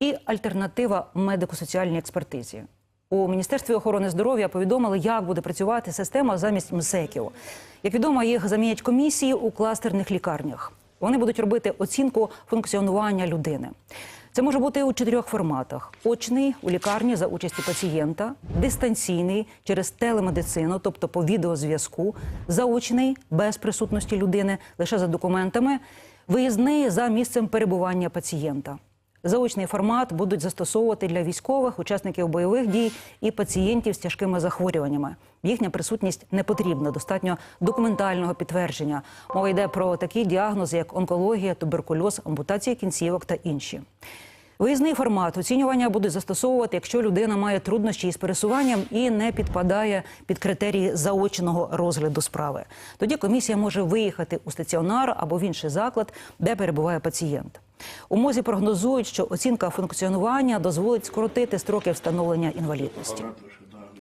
і альтернатива медико-соціальній експертизі. У Міністерстві охорони здоров'я повідомили, як буде працювати система замість МСЕКів. Як відомо, їх замінять комісії у кластерних лікарнях. Вони будуть робити оцінку функціонування людини. Це може бути у чотирьох форматах: очний у лікарні за участі пацієнта, дистанційний через телемедицину, тобто по відеозв'язку, заочний без присутності людини, лише за документами, виїзний за місцем перебування пацієнта. Заочний формат будуть застосовувати для військових, учасників бойових дій і пацієнтів з тяжкими захворюваннями. Їхня присутність не потрібна, достатньо документального підтвердження. Мова йде про такі діагнози, як онкологія, туберкульоз, ампутація кінцівок та інші. Виїзний формат оцінювання будуть застосовувати, якщо людина має труднощі із пересуванням і не підпадає під критерії заочного розгляду справи. Тоді комісія може виїхати у стаціонар або в інший заклад, де перебуває пацієнт. У мозі прогнозують, що оцінка функціонування дозволить скоротити строки встановлення інвалідності.